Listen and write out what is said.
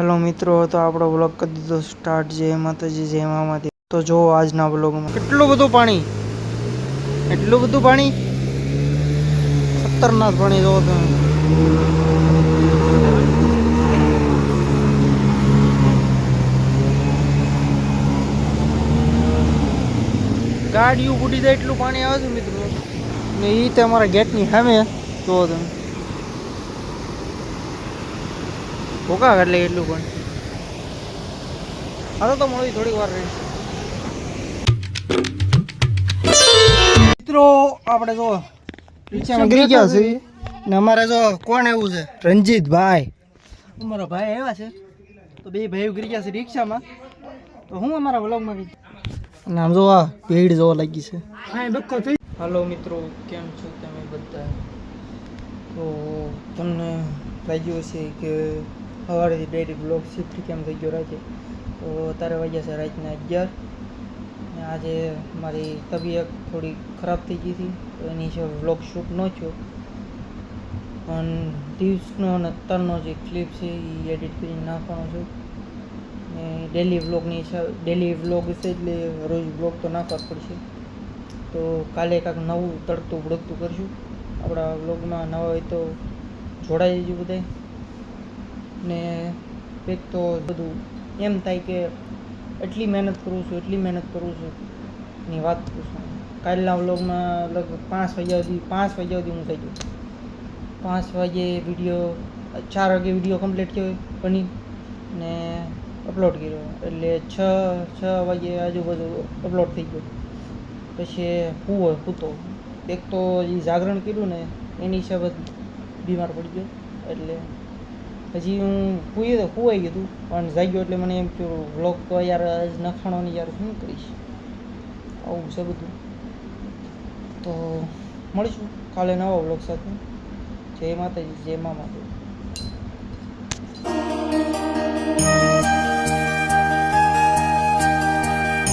Hello મિત્રો, તો આપણો બ્લોગ કરી દીધો સ્ટાર્ટ જય માતાજી જય મામાથી. તો જો આજના બ્લોગમાં કેટલું બધું પાણી? એટલું બધું પાણી? ખતરનાક પાણી જોવો તમે. ગાડીઓ ઉડી જાય એટલું પાણી આવે છે મિત્રો. ને એ તમારા ગેટની સામે, જોવો તમે. ભૂકા એટલે એટલું પણ. હાલો તો મળી થોડીક વાર રહી. મિત્રો આપણે જો રિક્ષામાં ગરી ગયા છે ને અમારે જો કોણ એવું છે? રંજીતભાઈ અમારા ભાઈ આવ્યા છે. તો બે ભાઈઓ ઉગરી ગયા છે રિક્ષામાં. તો હું અમારા વ્લોગમાં ગઈ. અને આમ જોવા ભીડ જોવા લાગી છે. હાલો મિત્રો કેમ છો તમે બધા? તો તમને લાગ્યું હશે કે સવારેથી ડેરી બ્લોક શિફ્ટ કેમ થઈ ગયો રાતે? તો અત્યારે વાગ્યા છે રાતના અગિયાર. ને આજે મારી તબિયત થોડી ખરાબ થઈ ગઈ હતી, તો એની છે બ્લોક શૂટ ન થયો. પણ દિવસનો અને અત્યારનો જે ક્લિપ છે એ એડિટ કરીને નાખવાનો છું. ને ડેલી વ્લોગની ડેલી વ્લોગ છે એટલે રોજ વ્લોગ તો નાખવા પડશે. તો કાલે કાંઈક નવું તડતું ભડકતું કરશું. આપણા વ્લોગમાં નવા હોય તો જોડાઈ જજો બધાય. ને એક તો બધું એમ થાય કે એટલી મહેનત કરું છું, એટલી મહેનત કરું છું ની વાત પૂછું કાલના વ્લોગમાં લગભગ પાંચ વાગ્યા સુધી પાંચ વાગ્યા સુધી હું થઈ ગયો. પાંચ વાગે વીડિયો, ચાર વાગે વીડિયો કમ્પ્લીટ થયો બની ને અપલોડ કર્યો. એટલે છ છ વાગે આજુબાજુ અપલોડ થઈ ગયો. પછી હું સૂતો એક તો એ જાગરણ કર્યું ને એની હિસાબે જ બીમાર પડી ગયો. એટલે પછી હું પૂરી હોવાઈ ગયું પણ જાગ્યો એટલે મને એમ કે વ્લોગ તો યાર નખાણો ને યાર શું કરીશ? આવું છે બધું. તો મળીશું કાલે નવા વ્લોગ સાથે. જય માતાજી, જય મા માતા.